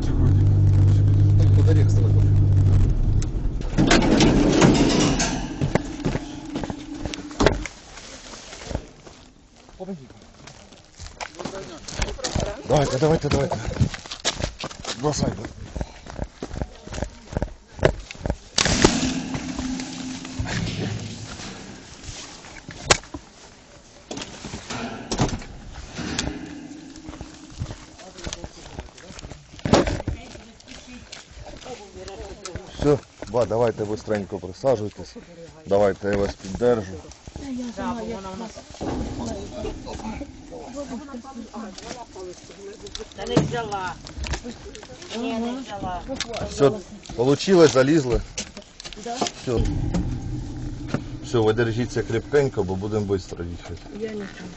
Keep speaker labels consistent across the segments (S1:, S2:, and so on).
S1: А напротив вроде.
S2: Под орех ставай. Давайте, давайте, давайте. Бросайте. Все, ба, давайте быстренько присаджуйтесь. Давайте я вас піддержу.
S3: Та не взяла. Ні, не взяла.
S2: Все, получилось, залізли. Все. Все, ви держіться крепкенько, бо будемо швидко їхати.
S3: Я нічого.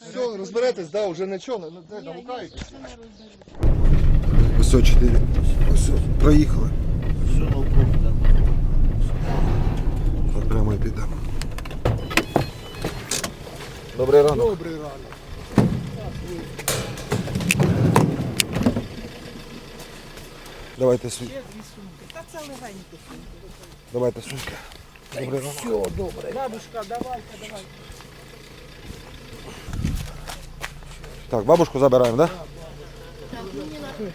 S2: Все, розберетесь, да, вже нічого, не, гукаєте. Все, чотири. Все, проїхали.
S3: Що навкруг там?
S2: Прямо і підемо. Добрий ранок.
S4: Добрий ранок.
S2: Давайте свій.
S3: Та це легенько.
S2: Давайте сумки. Добрий ранок.
S4: Все, добре.
S3: Бабушка, давайте, давайте.
S2: Так, бабушку забираємо, да?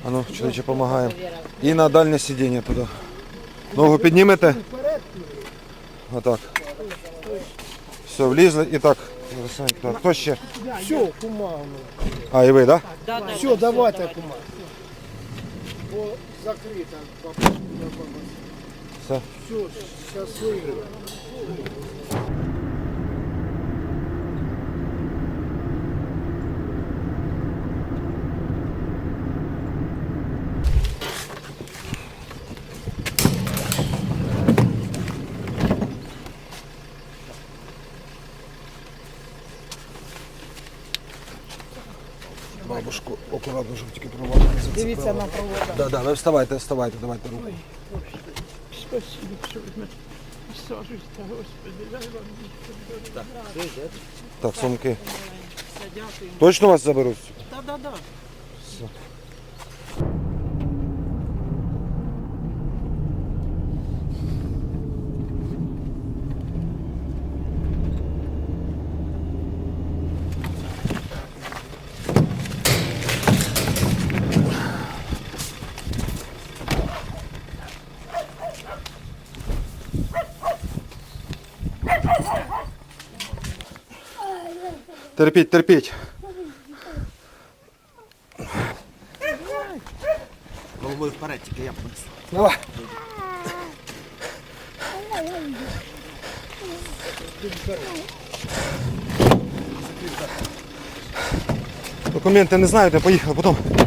S2: А ну, чоловіче, допомагаємо. І на дальнє сидіння туди. Ногу піднімете. Отак. Все, влізли і так. Так, Хто ще?
S4: Все, куману.
S2: А, і ви, так?
S3: Да, да,
S4: Все, давайте, кума. Бо закрита бабушка.
S2: Все.
S4: Все, щасливо.
S2: Бабушку акуратно, щоб тільки проводити.
S3: Дивіться на провода.
S2: Да, да, ви вставайте, вставайте, давайте руку.
S3: Спасибо, що ви мене сажуєте, Господи, дай вам
S2: Так, сумки. Точно вас заберуть?
S3: Да, да, да.
S2: Терпіть, терпіть.
S5: Головою вперед, тільки я понесу.
S2: Давай. Документи не знаєте, поїхали потім.